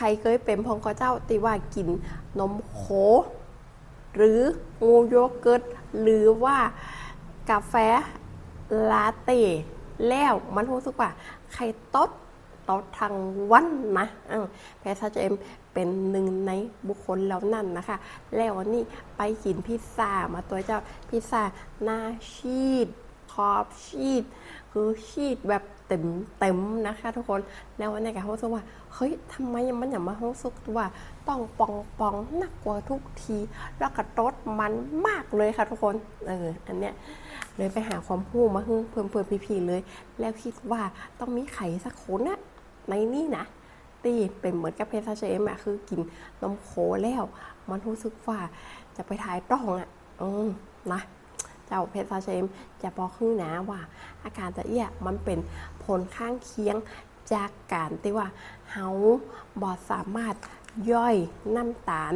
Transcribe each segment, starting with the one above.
ใครเคยเป็นพองก็เจ้าตีว่ากินนมโค หรืองูโยเกิร์ตหรือว่ากาแฟลาเต้แล้วมันรู้สึกว่าไข่ต้ดต่อทางวันนะแพทย์เจมเป็นหนึ่งในบุคคลแล้วนั่นนะคะ แล้ววันนี้ไปกินพิซซ่ามาตัวเจ้าพิซซ่าหน้าชีส อบชีสคือชีสแบบเต็มเต็มนะคะ ทุกคนแล้ววันนี้ก็รู้สึกว่าเฮ้ยทำไมมันอย่างมารู้สึกว่าต้องปองปองหนักกว่าทุกที แล้วก็รสมันมากเลยค่ะทุกคนเอออันเนี้ยเลยไปหาความรู้มาให้เพิ่มเพิ่มพีๆเลย แล้วคิดว่าต้องมีไข่สักคนนะในนี่นะตีเป็นเหมือนกับเพชรเชมอะคือกินนมโคแล้ว มันรู้สึกว่าจะไปถ่ายต้องอะอืมนะ เจ้าเพชรเชมจะบอกขึ้นนะว่า อาการตะเอี้ยมันเป็นผลข้างเคียงจากการที่ว่าเฮาบอดสามารถย่อยน้ำตาล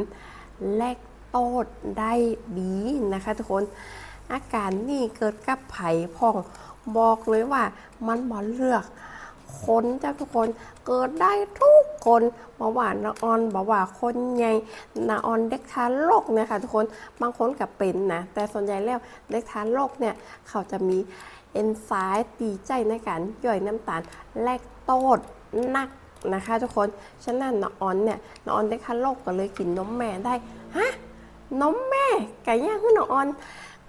แลคโตสได้ดีนะคะทุกคน อาการนี่เกิดกับไผ่พองบอกเลยว่ามันบอเลือกคนจ้าทุกคนเกิดได้ทุก คนบอกว่านาออนบอกว่าคนใหญ่นาออนเด็กทารกเนี่ยค่ะทุกคนบางคนกับเป็นนะแต่ส่วนใหญ่แล้วเด็กทารกเนี่ยเขาจะมีเอนไซม์ตีใจในการย่อยน้ำตาลแลคโตสนักนะคะทุกคน ฉะนั้นนาออนเนี่ยนาออนเด็กทารกก็เลยกินนมแม่ได้ ฮะ นมแม่ไก่ย่างขึ้นนาออน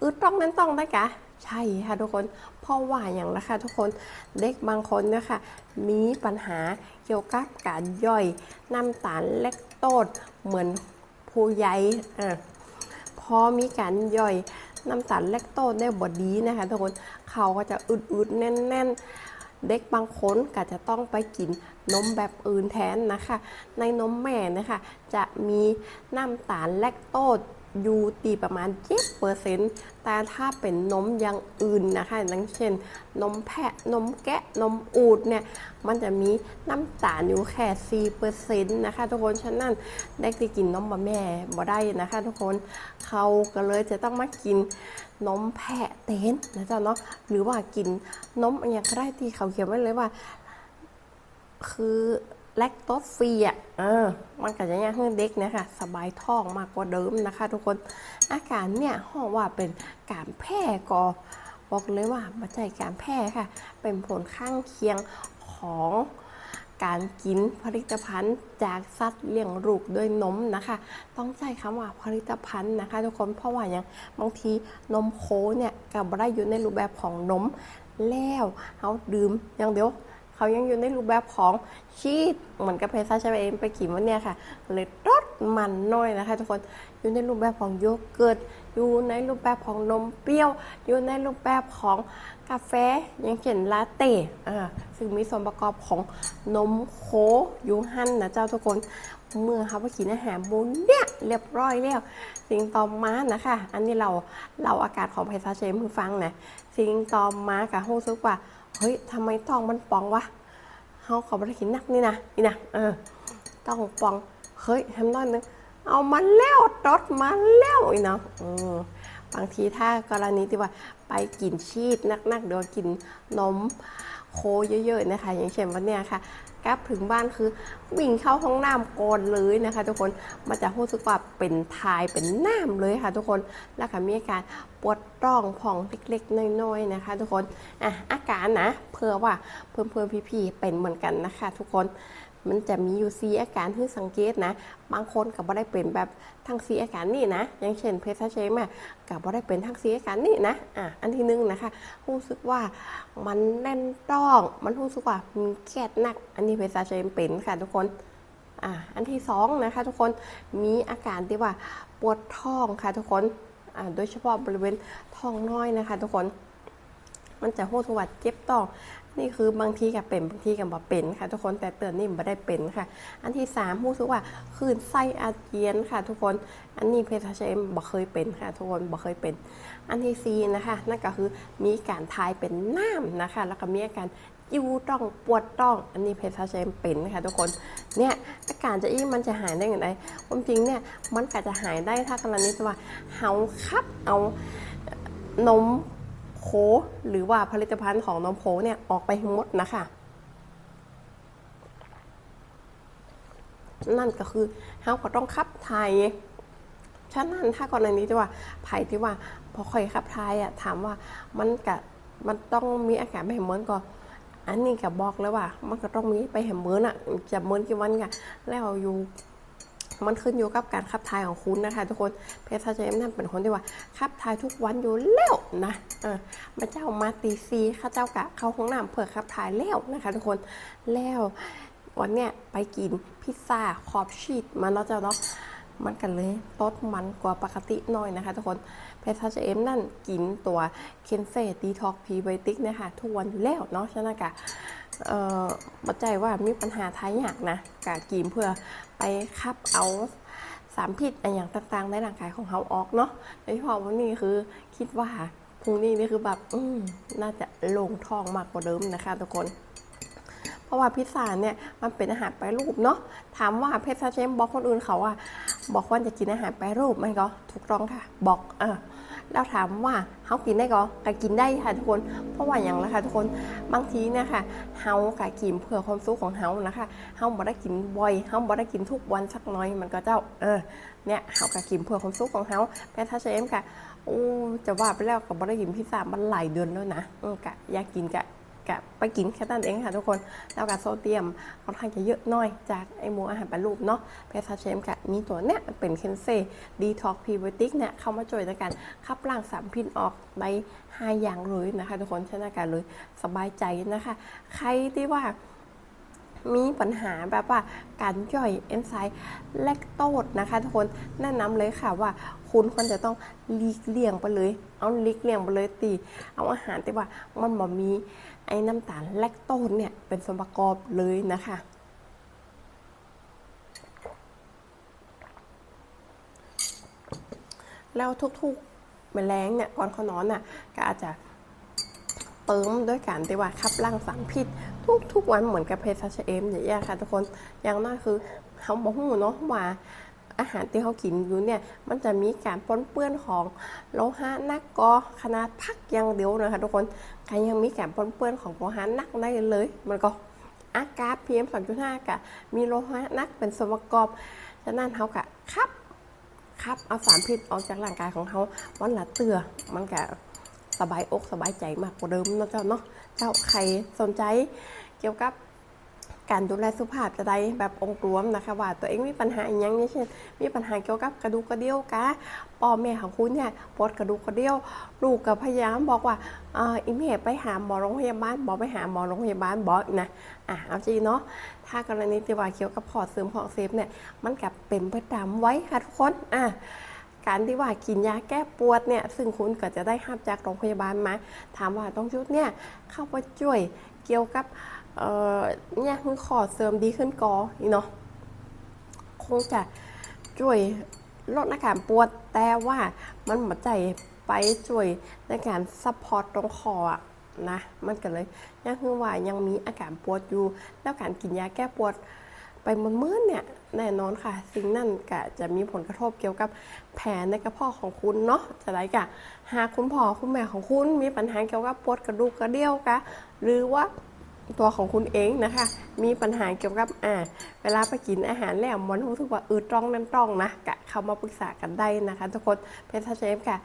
อืดต้องนั้นต้องได้กะ ใช่ค่ะทุกคน เพราะว่าอย่างละค่ะทุกคนเด็กบางคนนะคะมีปัญหาเกี่ยวกับการย่อยน้ำตาลแลคโตสเหมือนผู้ใหญ่อะพอมีการย่อยน้ำตาลแลคโตสได้บดดีนะคะทุกคนเขาก็จะอึดๆแน่น ๆเด็กบางคนก็จะต้องไปกินนมแบบอื่นแทนนะคะ ในนมแม่นะคะ จะมีน้ำตาลแลคโตส อยู่ตีประมาณ7%แต่ถ้าเป็นนมอย่างอื่นนะคะอย่างเช่น นมแพะนมแกะนมอูดเนี่ยมันจะมีน้ำตาลอยู่แค่4%นะคะ ทุกคนฉะนั้นเด็กที่กินนมบะแม่บ่ได้นะคะ ทุกคนเขาก็เลยจะต้องมากินนมแพะเต้นนะจ๊ะเนาะหรือว่ากินนมอะไรก็ได้ที่เขาเขียนไว้เลยว่า คือ แลคโตสฟรีอะเออมันก็จะยังให้เด็กนะคะสบายท้องมากกว่าเดิมนะคะ ทุกคนอาการเนี่ยห้องว่าเป็นการแพ้ก็บอกเลยว่ามาใจการแพ้ค่ะ เป็นผลข้างเคียงของการกินผลิตภัณฑ์จากสัตว์เลี้ยงลูกด้วยนมนะคะ ต้องใช้คำว่าผลิตภัณฑ์นะคะ ทุกคนเพราะว่าอย่างบางทีนมโคเนี่ยกับได้อยู่ในรูปแบบของนมแล้วเขาดื่มอย่างเดียว เขายังอยู่ในรูปแบบของชีสเหมือนกับเพซ่าใช่ไหมเองไปกินวันเนี้ยค่ะเลยรสมันน้อยนะคะ ทุกคนอยู่ในรูปแบบของโยเกิร์ตอยู่ในรูปแบบของนมเปรี้ยว อยู่ในรูปแบบของกาแฟย่างเช่นลาเต้อ่าซึ่งมีส่วนประกอบของนมโคอยู่หั่นนะเจ้าทุกคนเมื่อเขาไปกินอาหารมูลเนี่ยเรียบร้อยแล้วสิ่งต่อมานะคะ อันนี้เราเราอาการของเพซาเชมคือฟังนะสิ่งต่อมากับรู้สึกว่า เฮ้ยทำไมท้องมันป่องวะเฮาขอบริหินนักนี่นะนี่นะเออต้องป่องเฮ้ยทำน้อยนึงเอามาแล้วตดมาแล้วอีเนาะอืมบางทีถ้ากรณีที่ว่าไปกินชีสนักๆเดี๋ยวกินนมโคเยอะๆนะคะ อย่างเช่นวันเนี้ยค่ะ กลับถึงบ้านคือวิ่งเข้าห้องน้ำก่อนเลยนะคะ ทุกคนมันจะรู้สึกว่าเป็นทายเป็นน้ำเลยค่ะ ทุกคนแล้วก็มีอาการปวดร่องผ่องเล็กๆน้อยๆนะคะ ทุกคนอะอาการนะเพื่อว่าเพื่อนๆพี่ๆเป็นเหมือนกันนะคะ ทุกคน มันจะมีอยู่ซีอาการที่สังเกตนะ บางคนก็บ่ได้เป็นแบบทั้งซีอาการนี่นะ อย่างเช่นเพชรเชมอะก็บ่ได้เป็นทั้งซีอาการนี่นะ อะ อันที่หนึ่งนะคะ รู้สึกว่ามันแน่นต้อง มันรู้สึกว่ามีแก๊สหนัก อันนี้เพชรเชมเป็นค่ะทุกคนอะอันที่สองนะคะทุกคน มีอาการที่ว่าปวดท้องค่ะทุกคน อ่าโดยเฉพาะบริเวณท้องน้อยนะคะ ทุกคน มันจะหูสวัสดเจ็บต้อง นี่คือบางทีกับเป็นบางทีกับบ่เป็นค่ะ ทุกคนแต่เตือนนี่บ่ได้เป็นค่ะ อันที่สามรู้สึกว่าคลื่นไส้อาเจียนค่ะ ทุกคนอันนี้เพชรเชมบ่เคยเป็นค่ะ ทุกคนบ่เคยเป็น อันที่สี่นะคะนั่นก็คือมีการทายเป็นน้ำนะคะ แล้วก็มีอาการยูต้องปวดต้องอันนี้เพชรเชมเป็นค่ะทุกคนเนี่ยอาการจะอี้มันจะหายได้อย่างไรความจริงเนี่ยมันก็จะหายได้ถ้ากรณีว่าเฮาคัดเอานม โคหรือว่าผลิตภัณฑ์ของนมโคเนี่ยออกไปทั้งหมดนะคะ นั่นก็คือเฮาก็ต้องขับถ่ายฉะนั้นถ้ากรณีที่ว่าไผ่ที่ว่าพอค่อยขับถ่ายอะถามว่ามันกะมันต้องมีอาการไม่เหมือนก่อนอันนี้ก็บอกเลยว่า มันก็ต้องมีไปเห็นเมือนอะจะเหมือนกี่วันกะแล้วอยู่ มันขึ้นอยู่กับการขับถ่ายของคุณนะคะ ทุกคนเพชรเจมนั่นเป็นคนที่ว่าขับถ่ายทุกวันอยู่แล้วนะเออมาเจ้ามาตีซีข้าเจ้ากะเข้าห้องน้ำเพื่อขับถ่ายแล้วนะคะ ทุกคนแล้ววันเนี้ยไปกินพิซซ่าขอบชีสมาแล้วเจ้าเนาะมันกันเลยลดมันกว่าปกติหน่อยนะคะ ทุกคนเพชรเจมนั่นกินตัวเคนเซ่ดีท็อกพีไบติกนะคะทุกวันอยู่แล้วเนาะฉะนั้นกะ บัดใจว่ามีปัญหาท้ายอยากนะกะกีมเพื่อไปคับเอาสารพิษอะไรอย่างต่างๆในร่างกายของเขาออกเนาะโดยเฉพาะวันนี้คือคิดว่าพรุ่งนี้นี่คือแบบอืน่าจะลงท้องมากกว่าเดิมนะคะทุกคน เพราะว่าพิซซ่าเนี่ยมันเป็นอาหารแปรรูปเนาะถามว่าเพชรเชมบอกคนอื่นเขาว่าบอกว่าจะกินอาหารแปรรูปไหมก็ถูกต้องค่ะ บอกเออ แล้วถามว่าเขากินได้ก็ก็กินได้ค่ะทุกคน เพราะว่าอย่างละค่ะทุกคนบางทีนะค่ะเฮากะกินเพื่อความสุขของเฮานะคะเฮาบ่ได้กินบ่อยเฮาบ่ได้กินทุกวันสักน้อยมันก็เจ้าเออเนี่ยเฮากะกินเพื่อความสุขของเฮาแต่ถ้าเชมค่ะโอ้จะว่าไปแล้วก็บ่ได้กินพิซซ่ามันหลายเดือนแล้วนะเออกะอยากกินกะ กะไปกินแค่นั้นเองค่ะทุกคน แล้วกับโซเดียมค่อนข้างจะเยอะน้อยจากไอหมูอาหารแปรรูปเนาะเพซาเชมกะมีตัวเนี้ยเป็นเคนเซดีท็อกพีไบติกเนี่ยเข้ามาช่วยในการขับล้างสารพิษออกในห้าอย่างเลยนะคะ ทุกคนชนะกันเลยสบายใจนะคะ ใครที่ว่ามีปัญหาแบบว่าการย่อยเอนไซม์แลคโตสนะคะทุกคนแนะนำเลยค่ะว่า คุณควรจะต้องลีกเลี่ยงไปเลย เอาลีกเลี่ยงไปเลยตี เอาอาหารที่ว่ามันบ่มีไอ้น้ำตาลแลคโตสเนี่ยเป็นส่วนประกอบเลยนะคะแล้วทุกๆแมลงเนี่ยก่อนเขานอนน่ะก็อาจจะเติมด้วยการที่ว่าขับล้างสารพิษ ทุกทุกวันเหมือนกับเพชรเอมอย่างเงี้ยค่ะทุกคนอย่างน้อยคือเขาบอกหูเนาะว่า อาหารที่เขากินอยู่เนี่ยมันจะมีการปนเปื้อนของโลหะหนักก็ขนาดพักย่างเดียวนะคะทุกคนใครยังมีการปนเปื้อนของโลหะหนักได้เลย มันก็อากาศ PM 2.5กะมีโลหะหนักเป็นส่วนประกอบฉะนั้นเขากะขับครับเอาสารพิษออกจากร่างกายของเขาวันละเตือมันก็สบายอกสบายใจมากกว่าเดิมนะเจ้าเนาะเจ้าใครสนใจเกี่ยวกับ การดูแลสุขภาพจะได้แบบองค์รวมนะคะ ว่าตัวเองมีปัญหาอย่างนี้เช่นมีปัญหาเกี่ยวกับกระดูกกระเดี่ยวกะพ่อแม่ของคุณเนี่ยปวดกระดูกกระเดี่ยวลูกกับพยายามบอกว่าเอออีเมลไปหาหมอโรงพยาบาลบอกไปหาหมอโรงพยาบาลบอกนะอะเอาจริงเนาะถ้ากรณีที่ว่าเกี่ยวกับพอร์ตเสริมพอร์ตเซฟเนี่ยมันกับเป็นประจำไว้ค่ะทุกคนอะการที่ว่ากินยาแก้ปวดเนี่ยซึ่งคุณก็จะได้รับจากโรงพยาบาลมา ถามว่าต้องชุดเนี่ยเข้าไปช่วยเกี่ยวกับ เออเนี่ยคือขอเสริมดีขึ้นกอนี่เนาะคงจะช่วยลดอาการปวดแต่ว่ามันหัวใจไปช่วยในการซัพพอร์ตตรงคออะนะมันก็เลยยังคือว่ายังมีอาการปวดอยู่ แล้วการกินยาแก้ปวดไปมันมืดๆเนี่ยแน่นอนค่ะ สิ่งนั่นก็จะมีผลกระทบเกี่ยวกับแผลในกระเพาะของคุณเนาะจะได้กะหากคุณพ่อคุณแม่ของคุณมีปัญหาเกี่ยวกับปวดกระดูกกระเดี่ยวกะหรือว่า ตัวของคุณเองนะคะ มีปัญหาเกี่ยวกับอ่าเวลาไปกินอาหารแล้วมันรู้สึกว่าอืดตรองนั่นตรองนะกะเข้ามาปรึกษากันได้นะคะ ทุกคนเพชรเชฟค่ะ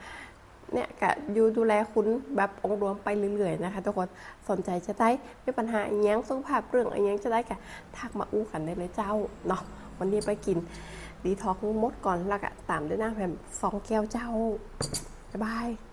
เนี่ยกะอยู่ดูแลคุณแบบองค์รวมไปเรื่อยๆนะคะ ทุกคนสนใจจะได้มีปัญหาอย่างสุขภาพเรื่องอย่างยังจะได้กะทักมาอู้กันได้เลยเจ้าเนาะวันนี้ไปกินดีท็อกมดก่อนแล้วก็ตามด้วยน้ำแผ่นสองแก้วเจ้าบ๊ายบาย